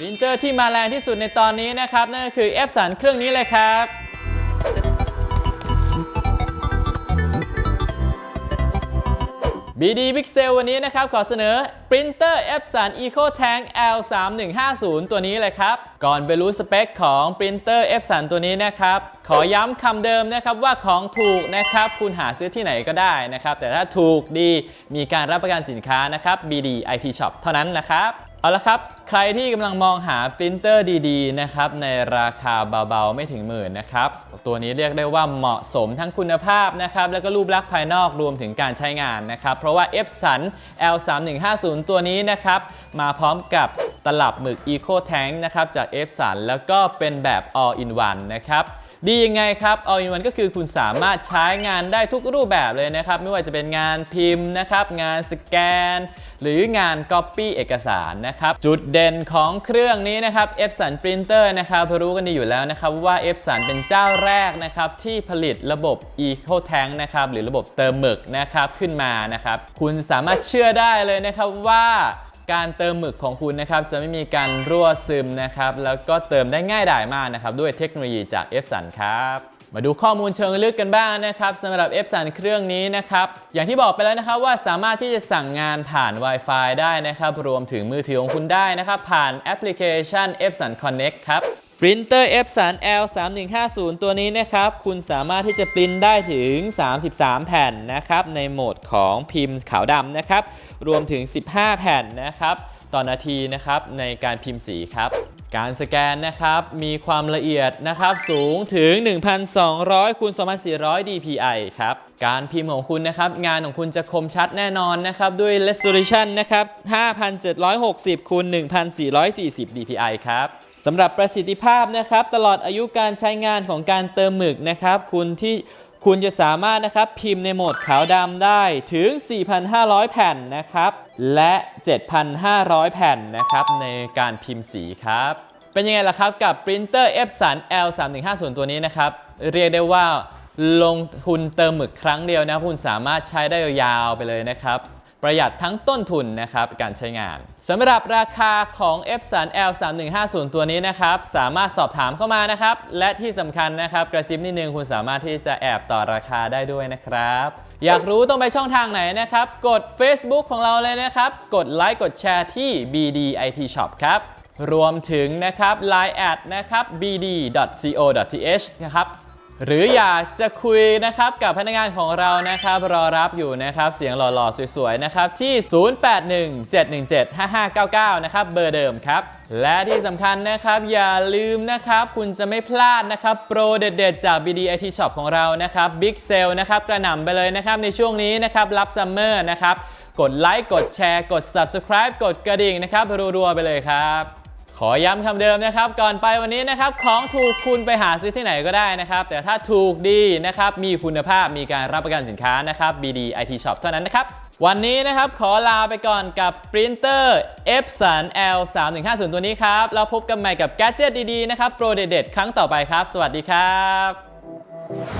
ปรินเตอร์ที่มาแรงที่สุดในตอนนี้นะครับ นั่นก็คือ f 3เครื่องนี้เลยครับ BD Pixel วันนี้นะครับ ขอเสนอ Printer Epson Eco Tank L3150 ตัวนี้เลยครับ ก่อนไปรู้สเปคของ Printer Epson ตัวนี้นะครับ ขอย้ำคำเดิมนะครับว่าของถูกนะครับ คุณหาซื้อที่ไหนก็ได้นะครับ แต่ถ้าถูกดีมีการรับประกันสินค้านะครับ BD IT Shop เท่านั้นนะครับ เอาละครับ ใครที่กำลังมองหาปรินเตอร์ดีๆนะครับในราคาเบาๆไม่ถึงหมื่นนะครับตัวนี้เรียกได้ว่าเหมาะสมทั้งคุณภาพนะครับแล้วก็รูปลักษณ์ภายนอกรวมถึงการใช้งานนะครับเพราะว่า Epson L3150 ตัวนี้นะครับมาพร้อมกับตลับหมึก Eco Tank นะครับจาก Epson แล้วก็เป็นแบบ All in One นะครับ ดียังไงครับ All in One ก็คือคุณสามารถใช้งานได้ทุกรูปแบบเลยนะครับ ไม่ว่าจะเป็นงานพิมพ์นะครับ งานสแกน หรืองาน Copy เอกสารนะครับ จุดเด่นของเครื่องนี้นะครับ Epson Printer นะครับรู้กันดีอยู่แล้วนะครับว่า Epson เป็นเจ้าแรกนะครับที่ผลิตระบบ Eco Tank นะครับหรือระบบเติมหมึกนะครับขึ้นมานะครับคุณสามารถเชื่อได้เลยนะครับว่า การเติมหมึกของคุณนะครับจะไม่มีการรั่วซึมนะครับแล้วก็เติมได้ง่ายดายมากนะครับด้วยเทคโนโลยีจาก f s u n ครับมาดูข้อมูลเชิงลึกกันบ้างนะครับสำหรับ f s u n เครื่องนี้นะครับอย่างที่บอกไปแล้วนะครับว่าสามารถที่จะสั่งงานผ่าน Wi-Fi ได้นะครับรวมถึงมือถือของคุณได้นะครับผ่านแอปพลิเคชัน f s u n Connect ครับ Printer Epson L3150 ตัวนี้นะครับ คุณสามารถที่จะปริ้นได้ถึง 33 แผ่นนะครับ ในโหมดของพิมพ์ขาวดำนะครับ รวมถึง 15 แผ่นนะครับ ต่อนาทีนะครับในการพิมพ์สีครับการสแกนนะครับมีความละเอียดนะครับสูงถึง 1,200คูณ2,400 dpi ครับ การพิมพ์ของคุณนะครับงานของคุณจะคมชัดแน่นอนนะครับด้วย resolution นะครับ 5,760คูณ1,440 dpi ครับ สำหรับประสิทธิภาพนะครับ ตลอดอายุการใช้งานของการเติมหมึกนะครับ คุณที่คุณจะสามารถนะครับพิมพ์ในโหมดขาวดำได้ถึง 4,500 แผ่นนะครับ และ 7,500 แผ่นนะครับ ในการพิมพ์สีครับ เป็นยังไงล่ะครับกับ Printer Epson L3150 ตัวนี้นะครับ เรียกได้ว่าลงทุนเติมหมึกครั้งเดียวนะครับคุณสามารถใช้ได้ยาวๆไปเลยนะครับ ประหยัดทั้งต้นทุนนะครับการใช้งานสำหรับราคาของ Epson L3150 ตัวนี้นะครับ สามารถสอบถามเข้ามานะครับ และที่สำคัญนะครับ กระซิบนิดนึงคุณสามารถที่จะแอบต่อราคาได้ด้วยนะครับ อยากรู้ต้องไปช่องทางไหนนะครับ กด Facebook ของเราเลยนะครับ กดไลค์กดแชร์ที่ BDIT Shop ครับรวมถึงนะครับ Line แอดนะครับ bd.co.th นะครับ หรืออยากจะคุยนะครับกับพนักงานของเรานะครับรอรับอยู่นะครับเสียงหล่อๆ สวยๆนะครับที่ 0817175599 นะครับเบอร์เดิมครับ และที่สำคัญนะครับอย่าลืมนะครับ คุณจะไม่พลาดนะครับ โปรเด็ดๆ จาก BDIT Shop ของเรานะครับ Big Sale นะครับกระหน่ำไปเลยนะครับในช่วงนี้นะครับรับซัมเมอร์นะครับกดไลค์กดแชร์ กด Subscribe กดกระดิ่งนะครับรัวๆไปเลยครับ ขอย้ำคำเดิมนะครับ ก่อนไปวันนี้นะครับ ของถูกคุณไปหาซื้อที่ไหนก็ได้นะครับ แต่ถ้าถูกดีนะครับ มีคุณภาพมีการรับประกันสินค้านะครับ BD IT Shop เท่านั้นนะครับ วันนี้นะครับขอลาไปก่อนกับปรินเตอร์ Epson L3150 ตัวนี้ครับ แล้วพบกันใหม่กับแกดเจตดีๆนะครับ โปรเด็ดๆครั้งต่อไปครับ สวัสดีครับ